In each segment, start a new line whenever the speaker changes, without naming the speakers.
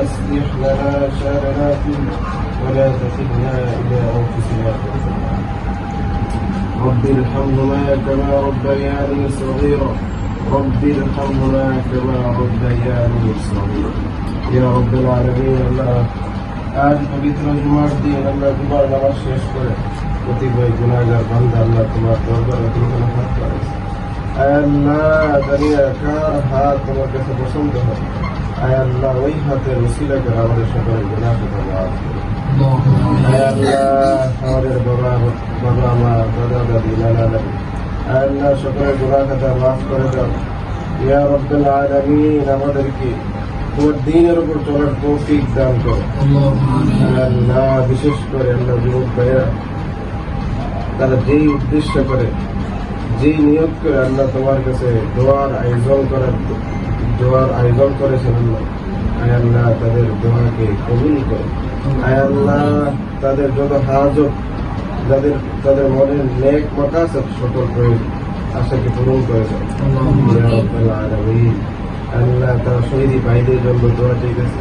أصلح لنا شأننا كله ولا تكلنا إلى أنفسنا رب ارحمهما كما ربياني صغيرا رب ارحمهما كما ربياني صغيرا يا رب العالمين الله আজ পবিত্র জুমার দিন আল্লাহ তোমার নামাজ শেষ করে প্রতিভয় গুণাগার বান্ধা আল্লাহ তোমার দরবারে দুর্গনা হাত করেছে আল্লাহ হাত তোমার কাছে পছন্দ হয়। আয় ওই হাতের উসিলা করে আমাদের সকলের গুণা করো। আয় আল্লাহ, আমাদের বাবা বাবা, মা করে দাও। ইয়া রব্বুল আলামিন, আমাদেরকে তোমার দিনের উপর চলার তৌফিক দান করো। বিশেষ করে আল্লাহ যুবক ভাইয়া তারা যেই উদ্দেশ্য করে যেই নিয়োগ করে আল্লাহ তোমার কাছে দোয়ার আয়োজন করার দোয়ার আয়োজন করেছেন আল্লাহ আয় আল্লাহ তাদের দোয়াকে কবুল করে। আয় আল্লাহ তাদের যত হাজত যাদের তাদের মনের নেক মকাসব সকল প্রয়োজন আশাকে পূরণ করে দাও। ইয়া আল্লাহ তার শহীদি ভাইদের জন্য দোয়া ঠিক আছে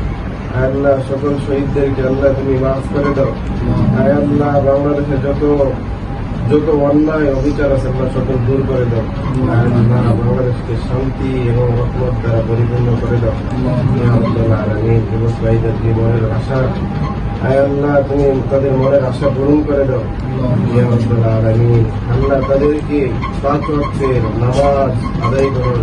আল্লাহ সকল শহীদদেরকে আল্লাহ তুমি মাফ করে দাও। আয় আল্লাহ বাংলাদেশে যত যত অন্যায় অবিচার আছে আল্লাহ সকল দূর করে দাও। শান্তি এবং রহমত দ্বারা পরিপূর্ণ করে দাও। মনের আশা আল্লাহ, তুমি তাদের মনের আশা পূরণ করে দাও। আল্লাহ তাদেরকে পাঁচ ওয়াক্তের নামাজ আদায় করার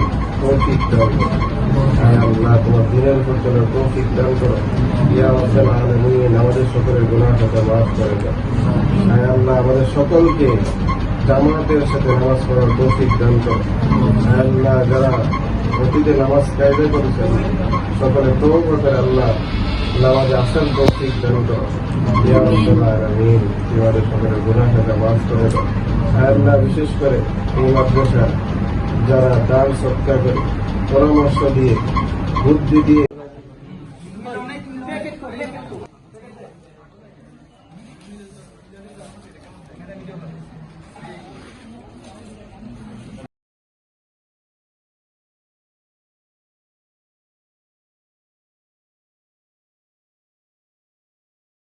তোমার দিনের উপর চলার তৌফিক দান করো। ইয়া রাব্বাল আলামিন আমাদের সকলের গুনাহ কথা মাফ করে দাও। আল্লাহ, আমাদের সকলকে জামাতের সাথে নামাজ পড়ার তৌফিক দান করো। আল্লাহ, যারা অতীতে নামাজ কায়দা করেছেন, সকলে তৌবা করে আল্লাহ নামাজে আসার তৌফিক দান করো। ইয়া রাব্বাল আলামিন আমাদের সকলের গুনাহ কথা মাফ করে দাও। আয় আল্লাহ, বিশেষ করে এই মাদ্রাসা যারা দান সৎকার করে, পরামর্শ দিয়ে বুদ্ধি দিয়ে